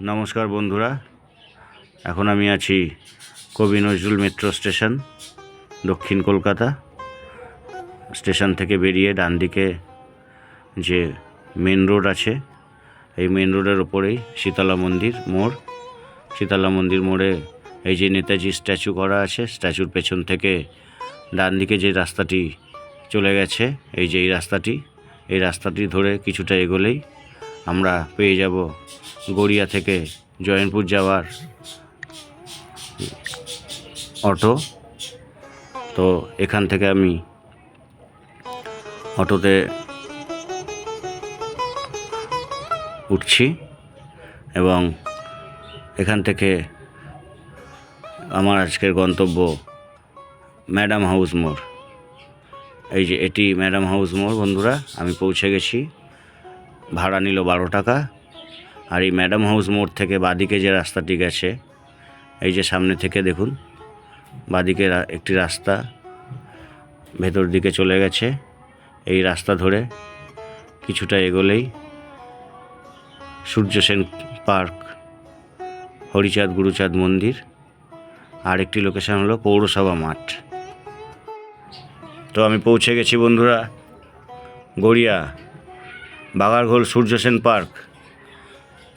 নমস্কার বন্ধুরা, এখন আমি আছি কবি নজরুল মেট্রো স্টেশন, দক্ষিণ কলকাতা। স্টেশন থেকে বেরিয়ে ডান দিকে যে মেন রোড আছে, এই মেন রোডের ওপরেই শীতলা মন্দির মোড়। শীতলা মন্দির মোড়ে এই যে নেতাজি স্ট্যাচু করা আছে, স্ট্যাচুর পেছন থেকে ডান দিকে যে রাস্তাটি চলে গেছে, এই যে এই রাস্তাটি এই রাস্তাটি ধরে কিছুটা এগোলেই আমরা পেয়ে যাব গড়িয়া থেকে জয়নপুর যাওয়ার অটো। তো এখান থেকে আমি অটোতে উঠছি এবং এখান থেকে আমার আজকের গন্তব্য ম্যাডাম হাউস মোড়। এই যে এটি ম্যাডাম হাউস মোড়, বন্ধুরা, আমি পৌঁছে গেছি। ভাড়া নিল বারো টাকা। আর এই ম্যাডাম হাউস মোড় থেকে বাদিকে যে রাস্তাটি গেছে, এই যে সামনে থেকে দেখুন, বাদিকে একটি রাস্তা ভেতর দিকে চলে গেছে। এই রাস্তা ধরে কিছুটা এগোলেই সূর্য সেন পার্ক, হরিচাঁদ গুরুচাঁদ মন্দির আর একটি লোকেশন হলো পৌরসভা মাঠ। তো আমি পৌঁছে গেছি বন্ধুরা। গড়িয়া। বাগারঘোল সূর্য সেন পার্ক,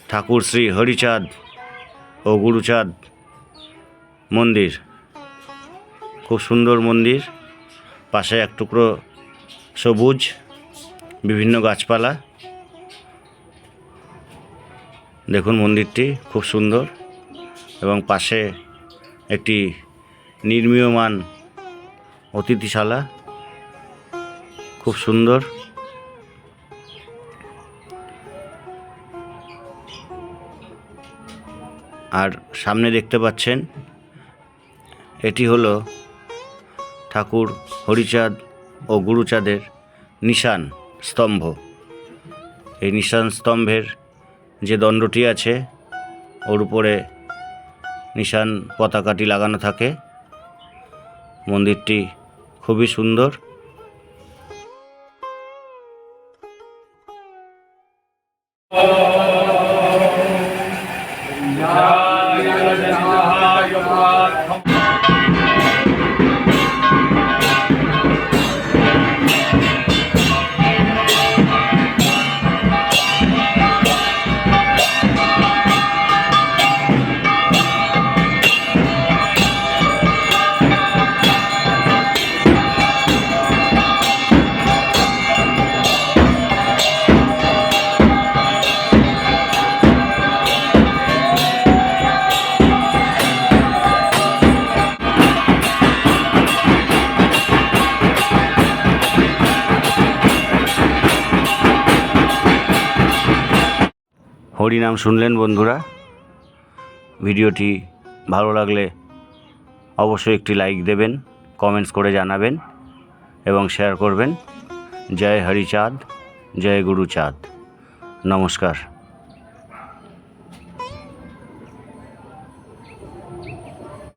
ঠাকুর শ্রী হরিচাঁদ ও গুরুচাঁদ মন্দির। খুব সুন্দর মন্দির। পাশে এক টুকরো সবুজ, বিভিন্ন গাছপালা। দেখুন মন্দিরটি, খুব সুন্দর। এবং পাশে একটি নির্মীয়মান অতিথিশালা। খুব সুন্দর। আর সামনে দেখতে পাচ্ছেন, এটি হলো ঠাকুর হরিচাঁদ ও গুরুচাঁদের নিশান স্তম্ভ। এই নিশান স্তম্ভের যে দণ্ডটি আছে, ওর উপরে নিশান পতাকাটি লাগানো থাকে। মন্দিরটি খুবই সুন্দর। Obrigado. হরিনাম শুনলেন বন্ধুরা। ভিডিওটি ভালো লাগলে অবশ্যই একটি লাইক দেবেন কমেন্টস করে জানাবেন এবং শেয়ার করবেন। জয় হরিচাঁদ জয় গুরুচাঁদ নমস্কার।